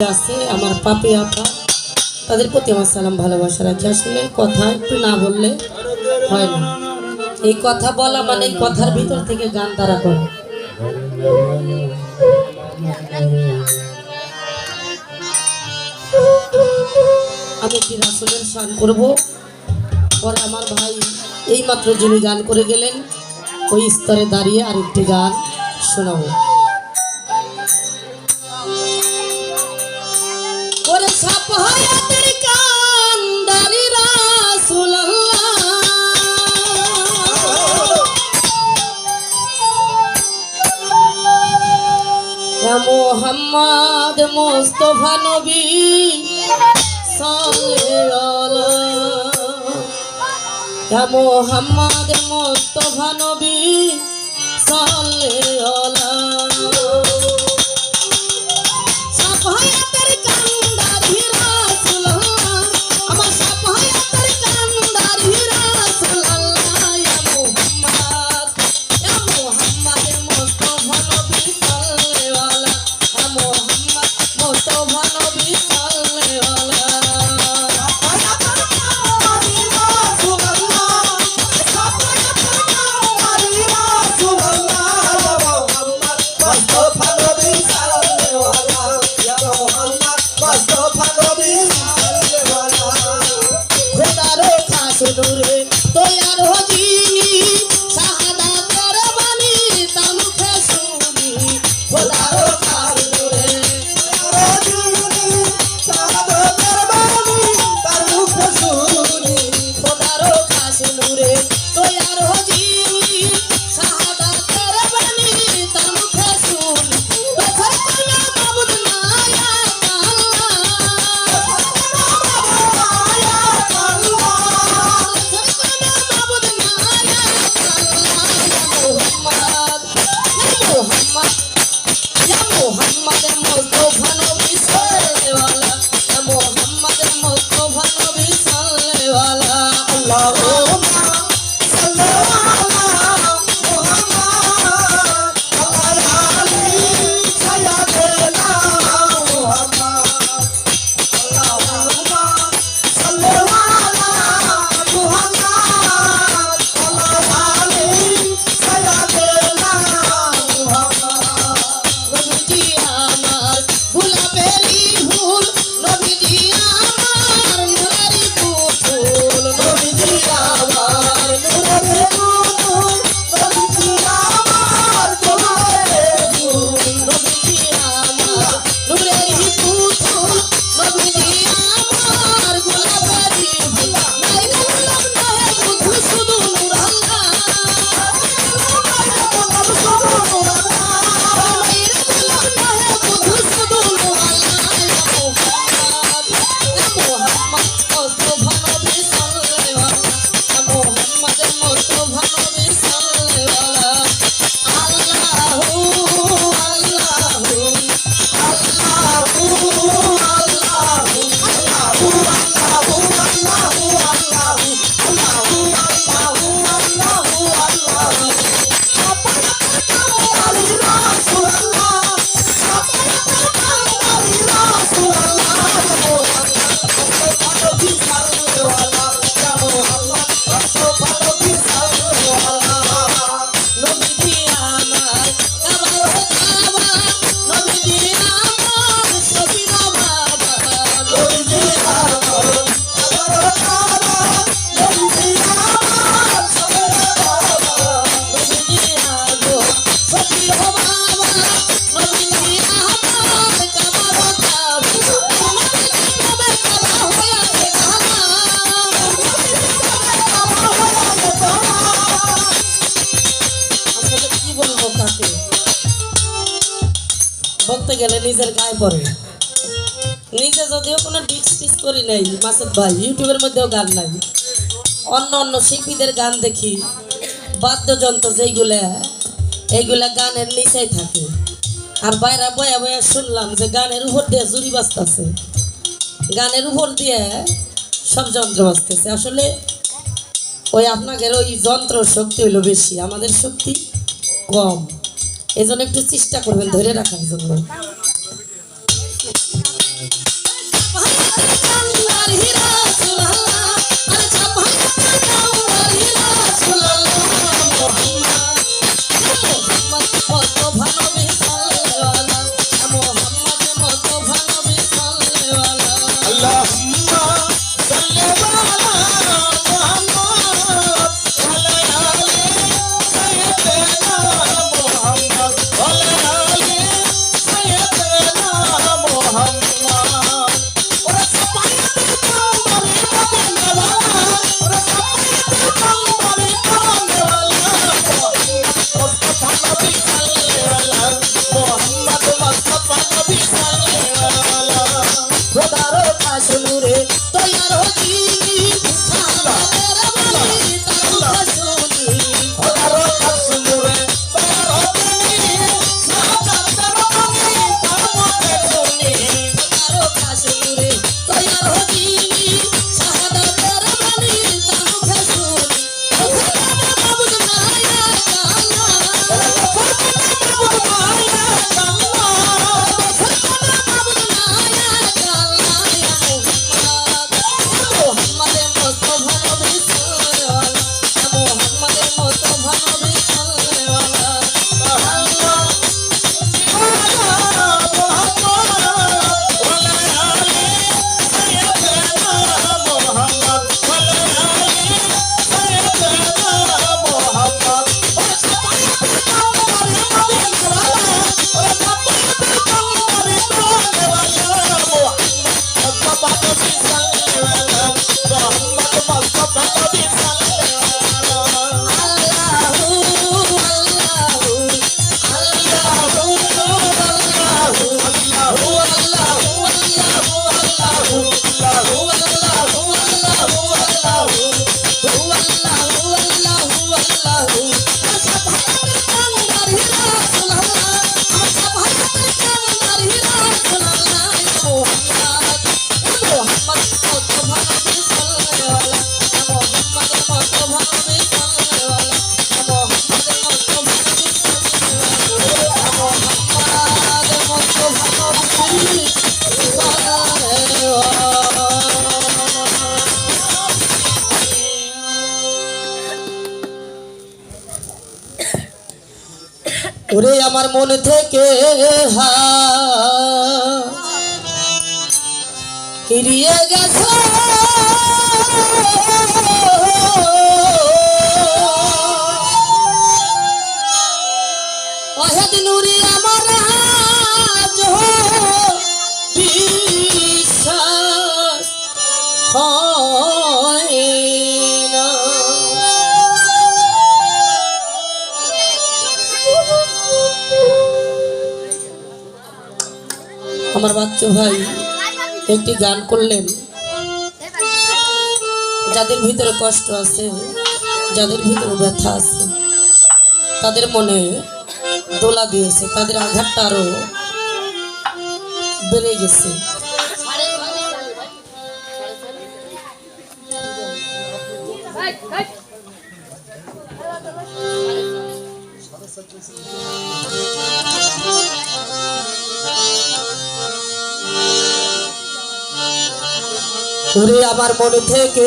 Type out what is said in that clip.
আছে, আমার পাপি আপা। তাদের প্রতি আমার সালাম, ভালোবাসা রাখি। আসলে কথা একটু না বললে হয় না। এই কথা বলা মানে এই কথার ভিতর থেকে গান তারা করে। আমি একটি রাসুলের শান করব? পরে আমার ভাই এইমাত্র যিনি গান করে গেলেন, ওই স্তরে দাঁড়িয়ে আরেকটি গান শোনাবো। মুহাম্মদ মুস্তাফা নবী মুহাম্মদ মুস্তাফা নবী সাল্লাল্লাহু বলব বলতে গেলে নিজের গায়ে পড়ে। নিজে যদিও কোনো ডিক্স টিক্স করি নাই, মাসুদ ভাই, ইউটিউবের মধ্যেও গান নাই। অন্য অন্য শিল্পীদের গান দেখি, বাদ্যযন্ত্র যেইগুলা, এইগুলা গানের নিচেই থাকে। আর বাইরে বয়া বয়া শুনলাম যে গানের উপর দিয়ে জুড়ি বাজতেছে। গানের উপর দিয়ে সব যন্ত্র বাজতেছে। আসলে ওই আপনাদের ওই যন্ত্র শক্তি হইল বেশি, আমাদের শক্তি কম। এই জন্য একটু চেষ্টা করবেন ধরে রাখার জন্য ওরে আমার মন থেকে হা। ফিরিয়ে গেছে। উড়ি আমার আমার ভাই, একটি গান করলেন। যাদের ভিতরে কষ্ট আছে, যাদের ভিতরে ব্যথা আছে, তাদের মনে দোলা দিয়েছে, তাদের আঘাতটা আরও বেড়ে গেছে। ওরে আমার মনে থেকে